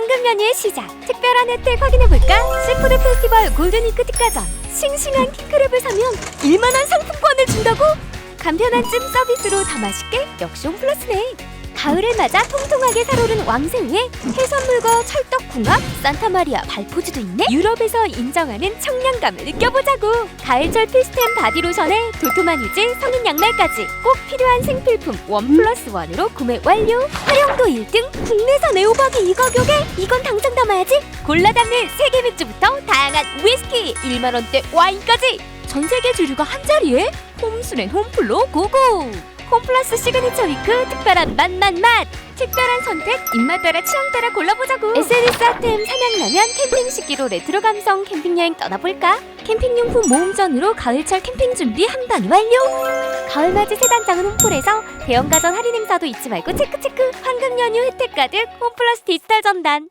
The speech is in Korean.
황금 연휴의 시작 특별한 혜택 확인해볼까? 시푸드 페스티벌 골든위크 특가전 싱싱한 킹크랩을 사면 1만원 상품권을 준다고? 간편한 찜 서비스로 더 맛있게 역시 홈플러스네 가을을 맞아 통통하게 살오른 왕새우에 해산물과 찰떡 궁합, 산타마리아 발포즈도 있네? 유럽에서 인정하는 청량감을 느껴보자고! 가을철 필수템 바디로션에 도톰한 유질, 성인 양말까지 꼭 필요한 생필품 원 플러스 원으로 구매 완료! 활용도 1등 국내산 애호박이 이 가격에? 이건 당장 담아야지! 골라 담는 세계 맥주부터 다양한 위스키 1만원대 와인까지! 전 세계 주류가 한 자리에? 홈스랜 홈플로 고고! 홈플러스 시그니처 위크 특별한 맛맛맛! 특별한 선택 입맛 따라 취향 따라 골라보자고 SNS 아템 사냥라면 캠핑 식기로 레트로 감성 캠핑 여행 떠나볼까? 캠핑용품 모음전으로 가을철 캠핑 준비 한 방 완료! 가을맞이 세단장은 홈플에서 대형가전 할인 행사도 잊지 말고 체크체크! 황금 연휴 혜택 가득 홈플러스 디지털 전단